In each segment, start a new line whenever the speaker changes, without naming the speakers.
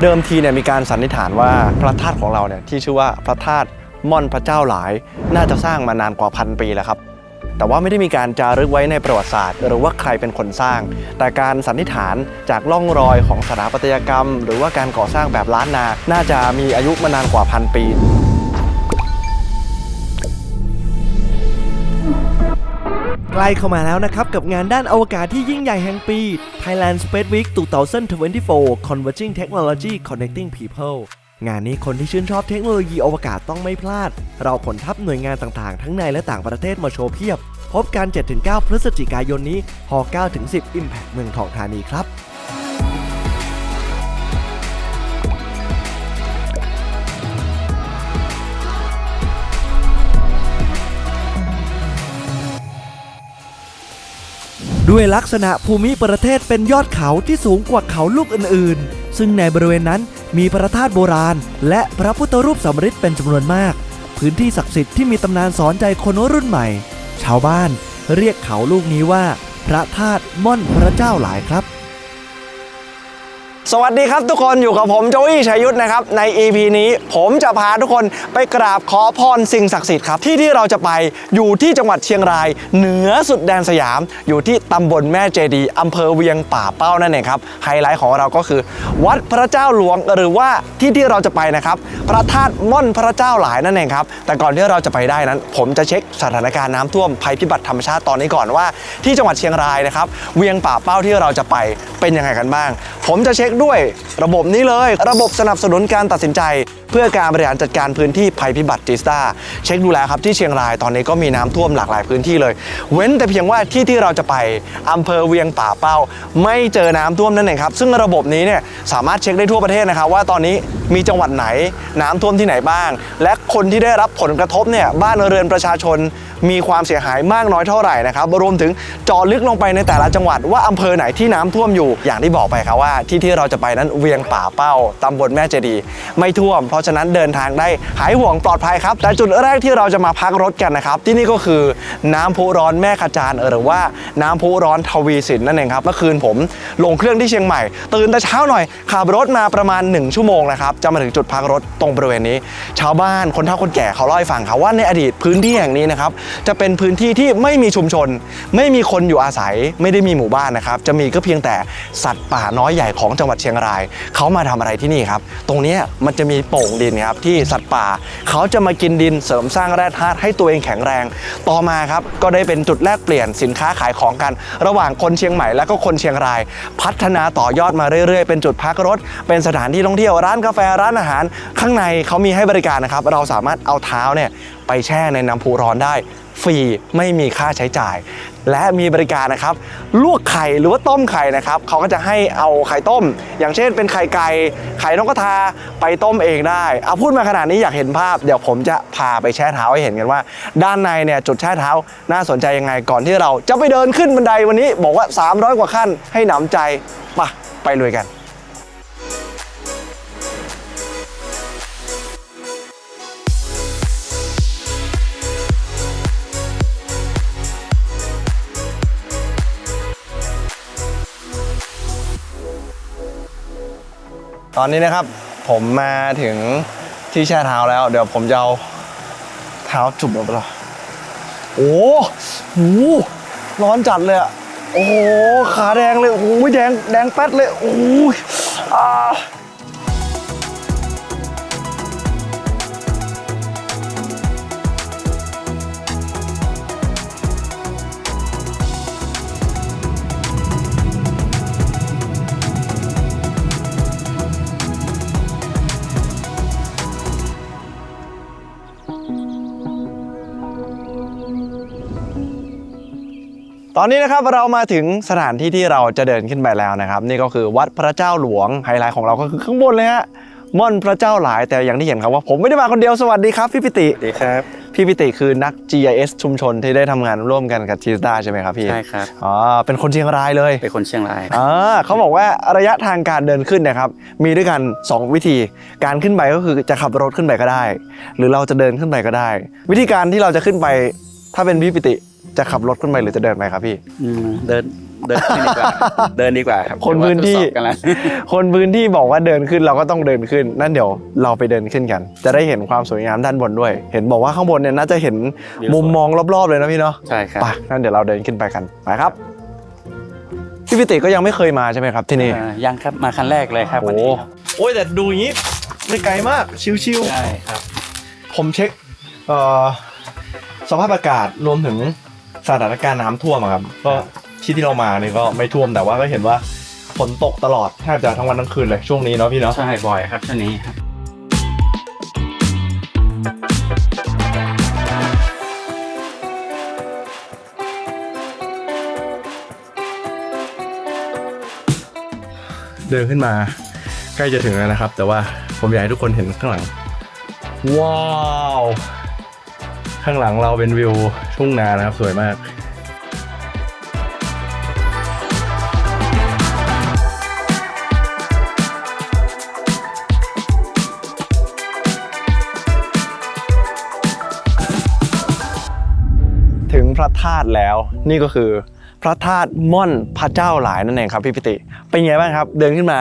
เดิมทีเนี่ยมีการสันนิษฐานว่าพระธาตุของเราเนี่ยที่ชื่อว่าพระธาตุม่อนพระเจ้าหลาย น่าจะสร้างมานานกว่าพันปีแล้วครับ แต่ว่าไม่ได้มีการจารึกไว้ในประวัติศาสตร์ หรือว่าใครเป็นคนสร้าง แต่การสันนิษฐานจากล่องรอยของสถาปัตยกรรม หรือว่าการก่อสร้างแบบล้านนา น่าจะมีอายุมานานกว่าพันปี
ล้เข้ามาแล้วนะครับ กับงานด้านอวกาศที่ยิ่งใหญ่แห่งปี Thailand Space Week 2024 Converging Technology Connecting People งานนี้คนที่ชื่นชอบเทคโนโลยีอวกาศต้องไม่พลาด เราขนทัพหน่วยงานต่างๆ ทั้งในและต่างประเทศมาโชว์เพียบ พบกัน 7-9 พฤศจิกายนนี้ห9-10 Impact เมืองทองธานีครับ ด้วยลักษณะภูมิประเทศเป็นยอดเขาที่สูงกว่าเขาลูกอื่นๆ ซึ่งในบริเวณนั้นมีพระธาตุโบราณ และพระพุทธรูปสำริดเป็นจำนวนมาก พื้นที่ศักดิ์สิทธิ์ที่มีตำนานสอนใจคนรุ่นใหม่ ชาวบ้านเรียกเขาลูกนี้ว่า พระธาตุม่อนพระเจ้าหลายครับ
สวัสดีครับทุกคนอยู่กับผมโจวี่ชัยยุทธนะครับใน EP นี้ผมจะพาทุกคนไปกราบขอพรสิ่งศักดิ์สิทธิ์ครับที่ที่เราจะไปอยู่ที่จังหวัดเชียงราย เหนือสุดแดนสยาม อยู่ที่ตำบลแม่เจดีอำเภอเวียงป่าเป้านั่นเองครับไฮไลท์ของเราก็คือ วัดพระเจ้าหลวงหรือว่าที่ที่เราจะไปนะครับพระธาตุม่อนพระเจ้าหลายนั่นเองครับแต่ก่อนที่เราจะไปได้นั้น ผมจะเช็คสถานการณ์น้ำท่วมภัยพิบัติธรรมชาติตอนนี้ก่อนว่า ที่จังหวัดเชียงรายนะครับเวียงป่าเป้าที่เราจะไปเป็นยังไงกันบ้าง ผมจะเช็คด้วย ระบบนี้เลย ระบบสนับสนุนการตัดสินใจ เพื่อการบริหารจัดการพื้นที่ภัยพิบัติจิสตาเช็คดูแลครับที่เชียงรายตอนนี้ก็มีน้ำท่วมหลากหลายพื้นที่เลย เว้นแต่เพียงว่าที่ที่เราจะไปอำเภอเวียงป่าเป้า ไม่เจอน้ำท่วมนั่นเองครับซึ่งระบบนี้เนี่ยสามารถเช็คได้ทั่วประเทศนะครับว่าตอนนี้มีจังหวัดไหนน้ำท่วมที่ไหนบ้าง และคนที่ได้รับผลกระทบเนี่ยบ้านเรือนประชาชนมีความเสียหายมากน้อยเท่าไหร่นะครับรวมถึงเจาะลึกลงไปในแต่ละจังหวัดว่าอำเภอไหนที่น้ำท่วมอยู่ อย่างที่บอกไปครับว่าที่ที่เราจะไปนั้นเวียงป่าเป้าตำบลแม่เจดี ไม่ท่วมเพราะฉะนั้นเดินทางได้หายห่วงปลอดภัยครับ แต่จุดแรกที่เราจะมาพักรถกันนะครับ ที่นี่ก็คือน้ำพุร้อนแม่ขจานหรือว่าน้ำพุร้อนทวีสินนั่นเองครับเมื่อคืนผมลงเครื่องที่เชียงใหม่ ตื่นแต่เช้าหน่อยขับรถมาประมาณ 1 ชั่วโมงนะครับจะมาถึงจุดพักรถตรงบริเวณนี้ ชาวบ้านคนเฒ่าคนแก่เขาเล่าให้ฟังครับว่าในอดีตพื้นที่แห่งนี้นะครับจะเป็นพื้นที่ที่ไม่มีชุมชน ไม่มีคนอยู่อาศัยไม่ได้มีหมู่บ้านนะครับจะมีก็เพียงแต่สัตว์ป่าน้อยใหญ่ของจังหวัดเชียงราย เขามาทำอะไรที่นี่ครับ ตรงนี้มันจะมีโป่งดินครับที่สัตว์ป่า เขาจะมากินดินเสริมสร้างแร่ธาตุให้ตัวเองแข็งแรง ต่อมาครับก็ได้เป็นจุดแลกเปลี่ยนสินค้าขายของกัน ระหว่างคนเชียงใหม่และก็คนเชียงราย พัฒนาต่อยอดมาเรื่อยๆ เป็นจุดพักรถ เป็นสถานที่ท่องเที่ยวร้านกาแฟร้านอาหาร ข้างในเขามีให้บริการนะครับเราสามารถเอาเท้าเนี่ยไปแช่ในน้ำพุร้อนได้ ฟรีไม่มีค่าใช้จ่าย และมีบริการนะครับลวกไข่หรือว่าต้มไข่นะครับเขาก็จะให้เอาไข่ต้ม อย่างเช่น เป็นไข่ไก่ไข่นกกระทาไปต้มเองได้เอาพูดมาขนาดนี้อยากเห็นภาพ เดี๋ยวผมจะพาไปแช่เท้าให้เห็นกันว่า ด้านในเนี่ยจุดแช่เท้าน่าสนใจยังไงก่อนที่เราจะไปเดินขึ้นบันไดวันนี้ บอกว่า 300 กว่าขั้นให้หนำใจไปไปลุยกัน ตอนนี้นะครับผมมาถึงที่แช่เท้าแล้ว เดี๋ยวผมจะเอาเท้าจุ่มลงไปเลยโอ้โหร้อนจัดเลยอะโอ้โหขาแดงเลยโอ้ยแดงแดงแป๊ดเลยโอ้ยอ่า ตอนนี้นะครับเรามาถึงสถานที่ที่เราจะเดินขึ้นไปแล้วนะครับ นี่ก็คือวัดพระเจ้าหลวงไฮไลท์ของเราก็คือข้างบนเลยฮะม่อนพระเจ้าหลายแต่อย่างที่เห็นครับว่าผมไม่ได้มาคนเดียวสวัสดีครับพี่ปิติ
สวัสดีครับ
พี่ปิติคือนัก GIS ชุมชนที่ได้ทำงานร่วมกันกับทีสตาใช่ไหมครับพี่
ใช่ครับ
อ๋อเป็นคนเชียงรายเลย
เป็นคนเชียงราย
อ่าเขาบอกว่าระยะทางการเดินขึ้นเนะครับมีด้วยกัน 2 วิธี การขึ้นไปก็คือจะขับรถขึ้นไปก็ได้ หรือเราจะเดินขึ้นไปก็ได้ วิธีการที่เราจะขึ้นไป ถ้าเป็นพี่ปิติ จะขับรถขึ้นไปหรือจะเดินไปครับพี่
อืมเดินเดินขึ้นดีกว่า เดินดีกว่าครับ
คนพื้นที่
เดี๋ยวว่าทดสอบกันแล้ว
คนพื้นที่บอกว่าเดินขึ้นเราก็ต้องเดินขึ้น นั่นเดี๋ยวเราไปเดินขึ้นกัน จะได้เห็นความสวยงามด้านบนด้วย เห็นบอกว่าข้างบนเนี่ยน่าจะเห็น
วิวสวย
มุมมองรอบๆเลยนะพี่เนาะ
ใช่ครับ
ไปนั่นเดี๋ยวเราเดินขึ้นไปกันไปครับพี่พิติก็ยังไม่เคยมาใช่ไหมครับที่นี่
อ่ายังครับมาครั้งแรกเลยครับวัน
โอ้
นี้
โอ้ยแต่ดูอย่างนี้ไม่ไกลมากชิว
ใช่ครับ
ๆผมเช็คเอ่อสภาพอากาศรวมถึง สถานการณ์น้ำท่วมอะครับ ก็ที่ที่เรามาเนี่ยก็ไม่ท่วมแต่ว่าก็เห็นว่าฝนตกตลอดแทบจะทั้งวันทั้งคืนเลยช่วงนี้เนาะพี่เนาะ
ใช่บ่อยครับช่วงนี้ครับ
เดินขึ้นมาใกล้จะถึงแล้วนะครับ แต่ว่าผมอยากให้ทุกคนเห็นข้างหลัง ว้าว ข้างหลังเราเป็นวิว ทุ่งนานะครับ สวยมากถึงพระธาตุแล้วนี่ก็คือพระธาตุม่อนพระเจ้าหลายนั่นเองครับพี่ปิติ เป็นไงบ้างครับ เดินขึ้นมา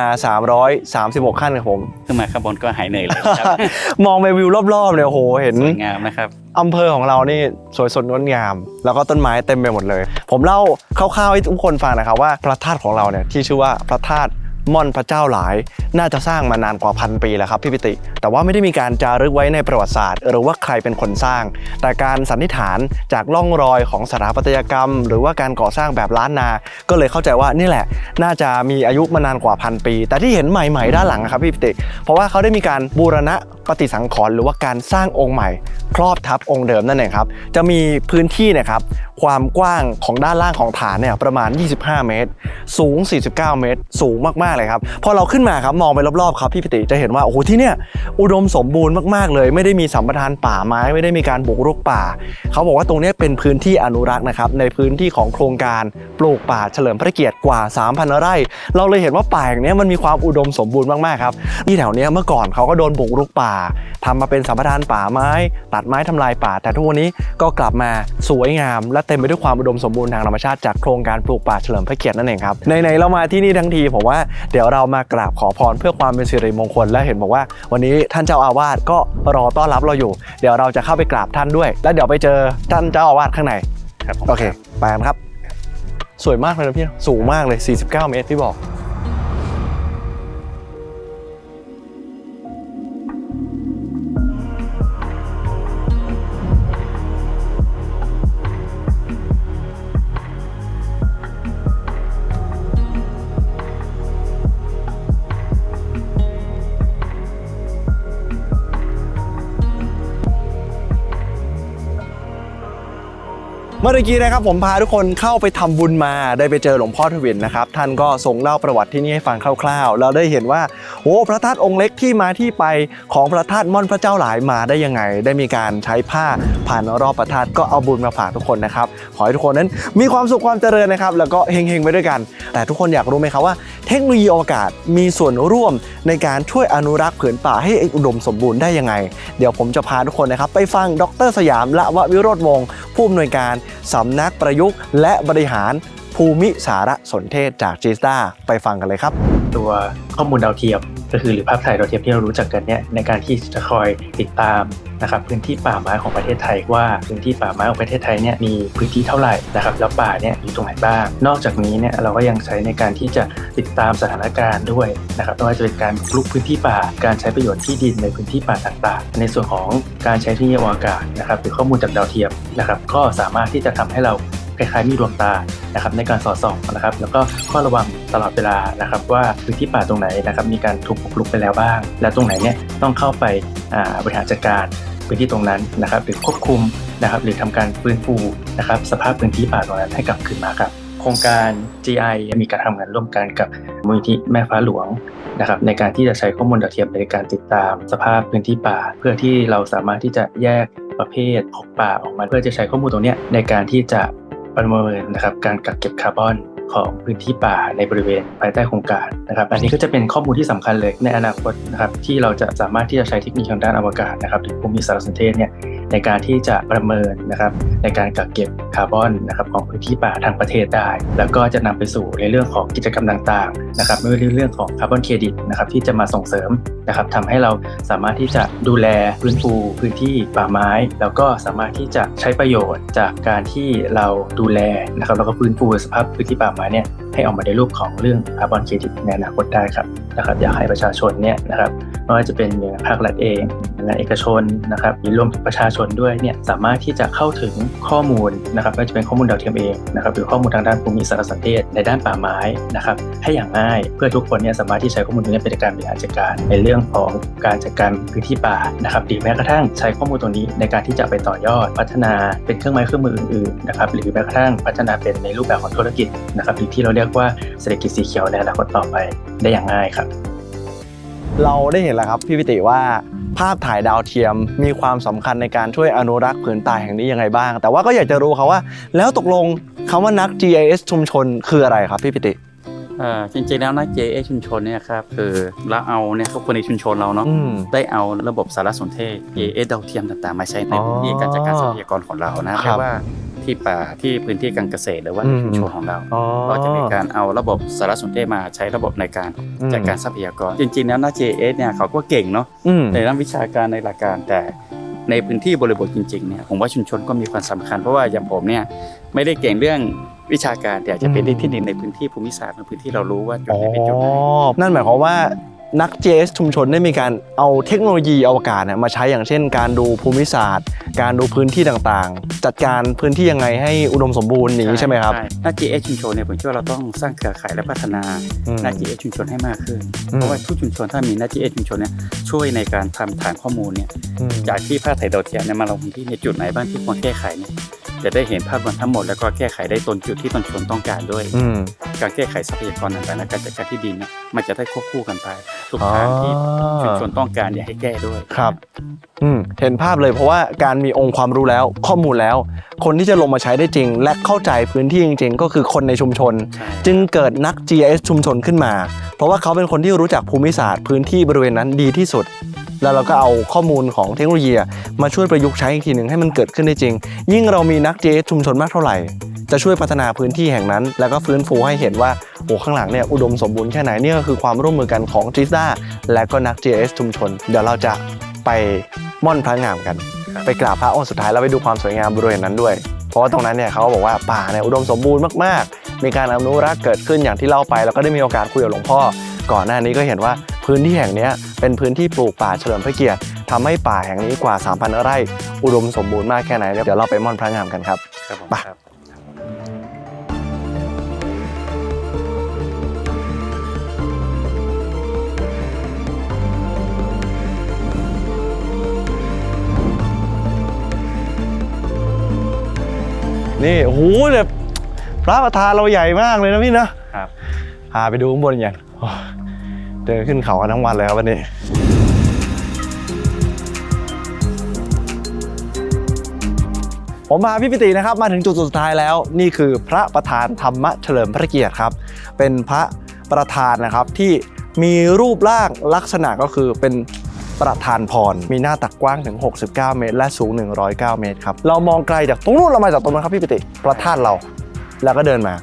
336 ขั้นครับผม
ขึ้นมาข้างบนก็หายเหนื่อยเลยครับ
มองไปวิวรอบๆเลยโอ้โหเห็น
สวยงามนะครับ
อำเภอของเรานี่สวยสดงดงาม แล้วก็ต้นไม้เต็มไปหมดเลย ผมเล่าคร่าวๆให้ทุกคนฟังนะครับว่าพระธาตุของเราเนี่ยที่ชื่อว่าพระธาตุ ม่อนพระเจ้าหลาย น่าจะสร้างมานานกว่าพันปีแล้วครับพี่ปิติ แต่ว่าไม่ได้มีการจารึกไว้ในประวัติศาสตร์ หรือว่าใครเป็นคนสร้าง แต่การสันนิษฐานจากล่องรอยของสถาปัตยกรรม หรือว่าการก่อสร้างแบบล้านนา ก็เลยเข้าใจว่านี่แหละ น่าจะมีอายุมานานกว่าพันปี แต่ที่เห็นใหม่ๆด้านหลังอะครับพี่ปิติ เพราะว่าเขาได้มีการบูรณะปฏิสังขรณ์หรือว่าการสร้างองค์ใหม่ ครอบทับองค์เดิมนั่นเองครับจะมีพื้นที่เนะครับความกว้างของด้านล่างของฐานเนี่ยประมาณ 25 เมตร สูง 49 เมตร สูงมากเลยครับพอเราขึ้นมาครับมองไปรอบๆครับพี่ปิติจะเห็นว่าโอ้โหที่เนี่ยอุดมสมบูรณ์มากๆเลย ไม่ได้มีสัมปทานป่าไม้ไม่ได้มีการบุกรุกป่า เขาบอกว่าตรงนี้เป็นพื้นที่อนุรักษ์นะครับในพื้นที่ของโครงการปลูกป่าเฉลิมพระเกียรติกว่า 3,000 ไร่ เราเลยเห็นว่าป่าอย่างเนี้ยมันมีความอุดมสมบูรณ์มากๆครับที่แถวนี้เมื่อก่อนเขาก็โดนบุกรุกป่าทำมาเป็นสัมปทานป่าไม้ ตัดไม้ทำลายป่า แต่ทุกวันนี้ก็กลับมาสวยงาม และเต็มไปด้วยความอุดมสมบูรณ์ทางธรรมชาติจากโครงการปลูกป่าเฉลิมพระเกียรตินั่นเองครับในๆเรามาที่นี่ทั้งทีผมว่าเดี๋ยวเรามากราบขอพรเพื่อความเป็นสิริมงคลและเห็นบอกว่า วันนี้ท่านเจ้าอาวาสก็รอต้อนรับเราอยู่ เดี๋ยวเราจะเข้าไปกราบท่านด้วย แล้วเดี๋ยวไปเจอท่านเจ้าอาวาสข้างใน
ครับผม
โอเคไปกันครับ สวยมากเลยนะพี่ สูงมากเลย 49 เมตรพี่บอก มื่อกี้นะครับผมพาทุกคนเข้าไปทำบุญมาได้ไปเจอหลวงพ่อทวินนะครับท่านก็ทรงเล่าประวัติที่นี่ให้ฟังคร่าวๆ เราได้เห็นว่าโอ้พระธาตุองค์เล็กที่มาที่ไปของพระธาตุม่อนพระเจ้าหลายมาได้ยังไง ได้มีการใช้ผ้าผ่านรอบพระธาตุก็เอาบุญมาฝากทุกคนนะครับขอให้ทุกคนนั้นมีความสุขความเจริญนะครับแล้วก็เฮงๆไปด้วยกัน แต่ทุกคนอยากรู้ไหมครับว่า เทคโนโลยีอวกาศมีส่วนร่วมในการช่วยอนุรักษ์ผืนป่าให้อุดมสมบูรณ์ได้ยังไง เดี๋ยวผมจะพาทุกคนนะครับไปฟังดร สยามละวะวิโรธวงศ์ผู้อำนวยการ สำนักประยุกต์ และบริหารภูมิสารสนเทศจากจีสตาไปฟังกันเลยครับ
ตัวข้อมูลดาวเทียม ก็คือหรือภาพถ่ายดาวเทียมที่เรารู้จักกันเนี่ยในการที่จะคอยติดตามนะครับพื้นที่ป่าไม้ของประเทศไทยว่าพื้นที่ป่าไม้ของประเทศไทยเนี่ยมีพื้นที่เท่าไหร่นะครับแล้วป่าเนี่ยอยู่ตรงไหนบ้าง นอกจากนี้เนี่ยเราก็ยังใช้ในการที่จะติดตามสถานการณ์ด้วยนะครับไม่ว่าจะเป็นการบุกรุกพื้นที่ป่า การใช้ประโยชน์ที่ดินในพื้นที่ป่าต่างๆ ในส่วนของการใช้ทคโนโลยีอวกาศนะครับหรือข้อมูลจากดาวเทียมนะครับก็สามารถที่จะทำให้เรา คล้ายๆมีดวงตานะครับในการสอดส่องนะครับ แล้วก็เฝ้าระวังตลอดเวลานะครับ ว่าพื้นที่ป่าตรงไหนนะครับมีการถูกบุกรุกไปแล้วบ้าง และตรงไหนเนี่ยต้องเข้าไปบริหารจัดการพื้นที่ตรงนั้นนะครับหรือควบคุมนะครับหรือทำการฟื้นฟูนะครับสภาพพื้นที่ป่าตรงนั้นให้กลับคืนมาครับโครงการ GI มีการทำงานร่วมกันกับมูลนิธิแม่ฟ้าหลวงนะครับในการที่จะใช้ข้อมูลดาวเทียมในการติดตามสภาพพื้นที่ป่า เพื่อที่เราสามารถที่จะแยกประเภทของป่าออกมา เพื่อจะใช้ข้อมูลตรงเนี้ยในการที่จะ ประเมินนะครับการกักเก็บคาร์บอน ของพื้นที่ป่าในบริเวณภายใต้โครงการนะครับอันนี้ก็จะเป็นข้อมูลที่สำคัญเลยในอนาคตนะครับที่เราจะสามารถที่จะใช้เทคนิคทางด้านอวกาศนะครับหรือภูมิสารสนเทศเนี่ยในการที่จะประเมินนะครับในการกักเก็บคาร์บอนนะครับของพื้นที่ป่าทางประเทศได้ แล้วก็จะนำไปสู่ในเรื่องของกิจกรรมต่างๆนะครับไม่ว่าในเรื่องของคาร์บอนเครดิตนะครับที่จะมาส่งเสริมนะครับทำให้เราสามารถที่จะดูแลฟื้นฟูพื้นที่ป่าไม้ แล้วก็สามารถที่จะใช้ประโยชน์จากการที่เราดูแลนะครับแล้วก็ฟื้นฟูสภาพพื้นที่ป่ามาเนี่ยให้ออกมาในรูปของเรื่องคาร์บอนเครดิตในอนาคตได้ครับนะครับอยากให้ประชาชนเนี่ยนะครับ ไม่ว่าจะเป็นหน่วยงานภาครัฐเองหน่วยงานเอกชนนะครับมีรวมถึงประชาชนด้วยเนี่ยสามารถที่จะเข้าถึงข้อมูลนะครับไม่ว่าจะเป็นข้อมูลดาวเทียมเองนะครับหรือข้อมูลทางด้านภูมิสารสนเทศในด้านป่าไม้นะครับให้อย่างง่ายเพื่อทุกคนเนี่ยสามารถที่ใช้ข้อมูลตรงนี้เป็นการบริหารจัดการ ในเรื่องของการจัดการพื้นที่ป่านะครับหรือแม้กระทั่งใช้ข้อมูลตรงนี้ในการที่จะไปต่อยอด พัฒนาเป็นเครื่องไม้เครื่องมืออื่นๆนะครับหรือแม้กระทั่งพัฒนาเป็นในรูปแบบของธุรกิจนะครับหรือที่เราเรียกว่าเศรษฐกิจสีเขียวในอนาคตต่อไปได้อย่างง่ายครับ
เราได้เห็นแล้วครับพี่พิติว่าภาพถ่ายดาวเทียมมีความสำคัญในการช่วยอนุรักษ์ผืนป่าแห่งนี้ยังไงบ้าง แต่ว่าก็อยากจะรู้ครับว่า แล้วตกลงคำว่านัก GIS ชุมชนคืออะไรครับพี่พิติ
เอ่อจริงๆแล้วนะ JA ชุมชนเนี่ยครับคือเราเอาเนี่ยเขาคนในชุมชนเราเนาะ
อืม
ได้เอาระบบสารสนเทศ JA ดาวเทียมต่างๆ มาใช้ในพื้นที่การจัดการทรัพยากรของเรานะครับไม่ว่า ที่ป่าที่พื้นที่การเกษตรหรือว่าใน
อืม
ชุมชนของเรา
อ๋อ
ก็จะมีการเอาระบบสารสนเทศมาใช้ระบบในการจัดการทรัพยากร จริงๆแล้วนะ JA เนี่ยเขาก็เก่งเนาะ
อืม
ในด้านวิชาการในหลักการแต่ในพื้นที่บริบทจริงๆเนี่ยผมว่าชุมชนก็มีความสำคัญเพราะว่าอย่างผมเนี่ยไม่ได้เก่งเรื่องวิชาการแต่อาจจะเป็นได้ที่หนึ่งในพื้นที่ภูมิศาสตร์ในพื้นที่เรารู้ว่าจุด
อ๋อ
ไหนเป็นจุดไหน
นั่นหมายความว่า นัก GIS ชุมชนได้มีการเอาเทคโนโลยีอวกาศเนี่ยมาใช้อย่างเช่น การดูภูมิศาสตร์ การดูพื้นที่ต่างๆ จัดการพื้นที่ยังไงให้อุดมสมบูรณ์อย่างนี้ใช่ไหมครับ
หน้า GA ชุมชนเนี่ยผมคิดว่าเราต้องสร้างเครือข่ายและพัฒนา
อืม
หน้า GA ชุมชนให้มากขึ้น
อืม
เพราะว่าทุกชุมชนถ้ามีหน้า GA ชุมชนเนี่ยช่วยในการทำฐานข้อมูลเนี่ย
อืม
จากที่ภาพถ่ายดาวเทียมเนี่ยมาลงพื้นที่ในจุดไหนบ้างที่ควรแก้ไขเนี่ย จะได้เห็นภาพรวมทั้งหมดแล้วก็แก้ไขได้ตรงจุดที่ตนชนต้องการด้วย
อืม
การแก้ไขทรัพยากรต่างๆและการจัดการที่ดินเนี่ยมันจะได้ควบคู่กันไปทุกทางที่ชุมชนต้องการอยากให้แก้ด้วย
ครับ อืมเห็นภาพเลยเพราะว่าการมีองค์ความรู้แล้วข้อมูลแล้ว คนที่จะลงมาใช้ได้จริง และเข้าใจพื้นที่จริง ๆ ก็คือคนในชุมชน
ใช่
จึงเกิดนัก GIS ชุมชนขึ้นมา เพราะว่าเขาเป็นคนที่รู้จักภูมิศาสตร์พื้นที่บริเวณนั้นดีที่สุด แล้วเราก็เอาข้อมูลของเทคโนโลยีมาช่วยประยุกต์ใช้อีกทีหนึ่งให้มันเกิดขึ้นได้จริง ยิ่งเรามีนัก GIS ชุมชนมากเท่าไหร่ จะช่วยพัฒนาพื้นที่แห่งนั้น แล้วก็ฟื้นฟูให้เห็นว่าโอ้ข้างหลังเนี่ยอุดมสมบูรณ์แค่ไหนเนี่ยก็คือความร่วมมือกันของจิซ่าและก็นัก GIS ชุมชน เดี๋ยวเราจะไปม่อนพระงามกัน ไปกราบพระองค์สุดท้ายแล้วไปดูความสวยงามบริเวณนั้นด้วย เพราะว่าตรงนั้นเนี่ยเขาก็บอกว่าป่าเนี่ยอุดมสมบูรณ์มากๆ มีการอนุรักษ์เกิดขึ้นอย่างที่เล่าไป แล้วก็ได้มีโอกาสคุยกับหลวงพ่อ ก่อนหน้านี้ก็เห็นว่า พื้นที่แห่งเนี้ยเป็นพื้นที่ปลูกป่าเฉลิมพระเกียรติทำให้ป่าแห่งนี้กว่า 3,000 ไร่ อุดมสมบูรณ์มากแค่ไหน เดี๋ยวเราไปม่อนพระงามกันครับ
ครับผม
ไป
ครับ
นี่โอ้โหแบบพระประธานเราใหญ่มากเลยนะพี่นะครับพาไปดูข้างบนอย่างโอ้ย เดินขึ้นเขากันทั้งวันเลยครับวันนี้ผมพาพี่ปิตินะครับมาถึงจุดสุดท้ายแล้ว นี่คือพระประธานธรรมเฉลิมพระเกียรติครับ เป็นพระประธานนะครับที่มีรูปร่างลักษณะก็คือเป็นประธานพร มีหน้าตักกว้างถึง 69 เมตร และสูง 109 เมตรครับ เรามองไกลจากตรงนู้นเรามาจากตรงนั้นครับพี่ปิติประธานเรา แล้วก็เดินมา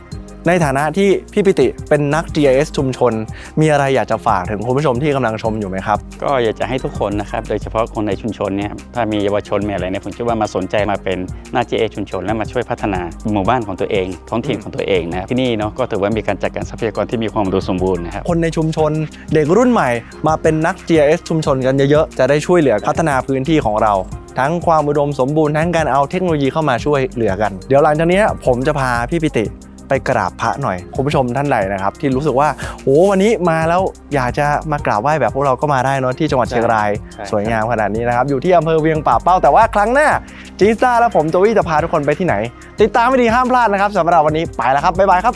ในฐานะที่พี่ปิติเป็นนัก GIS ชุมชน มีอะไรอยากจะฝากถึงคุณผู้ชมที่กำลังชมอยู่ไหมครับ
ก็อยากจะให้ทุกคนนะครับ โดยเฉพาะคนในชุมชนเนี่ยถ้ามีเยาวชนมีอะไรเนี่ยผมคิดว่ามาสนใจมาเป็นหน้า GA ชุมชน และมาช่วยพัฒนาหมู่บ้านของตัวเอง ท้องถิ่นของตัวเองนะครับที่นี่เนาะก็ถือว่ามีการจัดการทรัพยากรที่มีความอุดมสมบูรณ์นะครับ
คนในชุมชนเด็กรุ่นใหม่มาเป็นนัก GIS ชุมชนกันเยอะๆจะได้ช่วยเหลือพัฒนาพื้นที่ของเราทั้งความอุดมสมบูรณ์ทั้งการเอาเทคโนโลยีเข้ามาช่วยเหลือกัน เดี๋ยวหลังจากนี้ผมจะพาพี่ปิติ ไปกราบพระหน่อยคุณผู้ชมท่านใดนะครับ ที่รู้สึกว่าโอ้วันนี้มาแล้วอยากจะมากราบไหว้แบบพวกเราก็มาได้เนอะที่จังหวัดเชียงราย
ใช่
สวยงามขนาดนี้นะครับอยู่ที่อำเภอเวียงป่าเป้าแต่ว่าครั้งหน้าจีซ่าและผมโจวี่จะพาทุกคนไปที่ไหน ติดตามไม่ดีห้ามพลาดนะครับสำหรับวันนี้ไปแล้วครับบ๊ายบายครับ